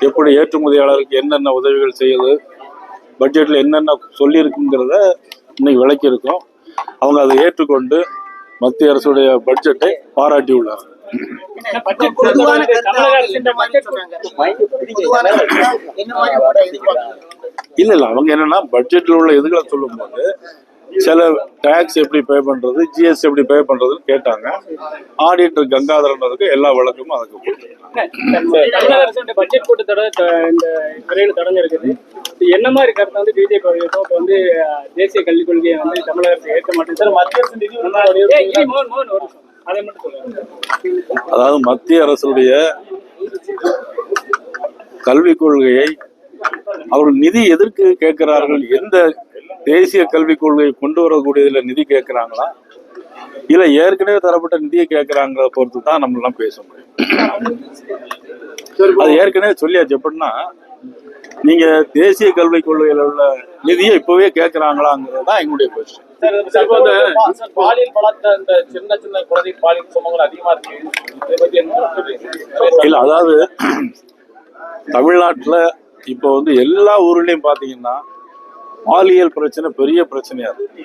எப்படி ஏற்றுமதியாளருக்கு என்னென்ன உதவிகள் செய்யுது பட்ஜெட்டில் என்னென்ன சொல்லியிருக்குங்கிறத இன்னைக்கு விளக்கியிருக்கோம். அவங்க அதை ஏற்றுக்கொண்டு மத்திய அரசுடைய பட்ஜெட்டை பாராட்டியுள்ளார். பொதுவான தமிழக அரசின் பட்ஜெட் பொதுவான என்ன மாதிரி எதிர்பார்க்கணும் இல்ல இல்ல அவங்க என்னன்னா பட்ஜெட்ல உள்ள இதுகளை சொல்லும்போது சில டாக்ஸ் எப்படி பே பண்றது ஜிஎஸ்டி எப்படி பே பண்றதுன்னு கேட்டாங்க. ஆடிட்டர் கங்காதரன்றதுக்கு எல்லா விளக்கமும் அதுக்கு கொடுத்துருக்காங்க தமிழக அரசு பட்ஜெட் கூட்டத்தொடர் த- இந்த துறையில் தொடங்கிருக்குது என்ன மாதிரி கருத்தை வந்து பிஜேபி இப்போ வந்து தேசிய கல்விக் கொள்கையை வந்து தமிழக அரசு ஏற்க மாட்டேங்குது. மத்திய அரசு நிதி அதாவது மத்திய அரசுடைய கல்விக் கொள்கையை அவர்கள் நிதி எதற்கு கேட்கிறார்கள் எந்த தேசிய கல்விக் கொள்கையை கொண்டு வரக்கூடியதுல நிதி கேட்கிறாங்களா? இல்ல ஏற்கனவே தரப்பட்ட நிதியை கேட்கிறாங்களா பொறுத்து தான் நம்ம எல்லாம் பேச முடியும். அது ஏற்கனவே சொல்லியாச்சு. எப்படின்னா நீங்க தேசிய கல்விக் கொள்கையில உள்ள நிதியை இப்பவே கேட்கிறாங்களாங்கிறது தான் எங்களுடைய கொஸ்டின் இல்ல அதாவது தமிழ்நாட்டுல இப்போ வந்து எல்லா ஊர்லயும் பாத்தீங்கன்னா பாலியல் பிரச்சனை பெரிய பிரச்சனையா இருக்கு.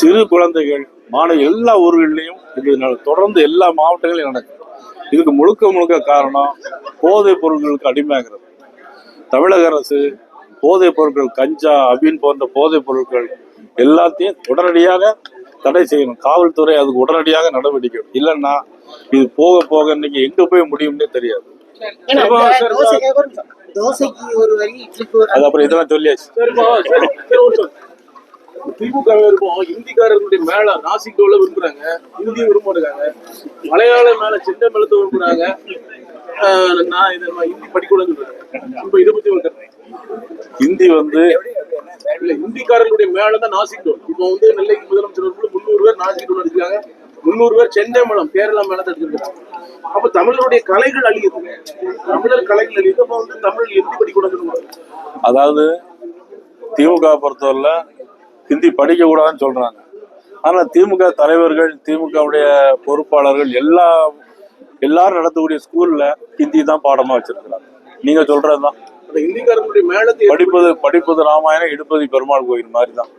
சிறு குழந்தைகள் மாணவ எல்லா ஊர்கள்லயும் இது தொடர்ந்து எல்லா மாவட்டங்களையும் நடக்குது. இதுக்கு முழுக்க முழுக்க காரணம் போதைப் பொருட்களுக்கு அடிமையாகிறது. தமிழக அரசு போதைப் பொருட்கள் கஞ்சா அபின் போன்ற போதைப் பொருட்கள் எல்லாத்தையும் உடனடியாக தடை செய்யணும். காவல்துறை அதுக்கு உடனடியாக நடவடிக்கை. இல்லைன்னா இது போக போக இன்னைக்கு எங்க போய் முடியும்னே தெரியாது. தோசைக்கு ஒரு வரி இட்லிக்கு ஒரு அது அப்புறம் இதெல்லாம் சொல்லியாச்சு. திமுக இருக்கும் இந்திக்காரர்களுடைய மேல நாசிக்கோல விரும்புறாங்க இந்தி விரும்ப இருக்காங்க மலையாள மேல சின்ன மேலத்தை விரும்புறாங்க. நான் இதை ஹிந்தி படிக்கூடாதுன்னு சொல்றேன். இப்ப இதை பத்தி கருத்து. ஹிந்தி வந்து இல்ல இந்திக்காரர்களுடைய மேல தான் நாசிக்கோல் இப்போ வந்து நெல்லைக்கு முதலமைச்சர் முந்நூறு பேர் நாசிக்கோல் அடிச்சிருக்காங்க முந்நூறு பேர் சென்னை மேளம் கேரளா மேளத்தை அடிச்சிருக்காங்க அப்ப தமிழருடைய கலைகள் அழியுது தமிழர் கலைகள் அழியுது. அப்ப வந்து தமிழ் ஹிந்தி படிக்கூடாதுன்னு அதாவது திமுக பொறுத்தவரையில ஹிந்தி படிக்க கூடாதுன்னு சொல்றாங்க. ஆனா திமுக தலைவர்கள் திமுகவுடைய பொறுப்பாளர்கள் எல்லா எல்லாரும் நடத்தக்கூடிய ஸ்கூல்ல ஹிந்தி தான் பாடமா வச்சிருக்கிறாங்க. நீங்க சொல்றதுதான். படிப்பது படிப்பது ராமாயணம் இடுப்பது பெருமாள் கோயில் மாதிரி தான்.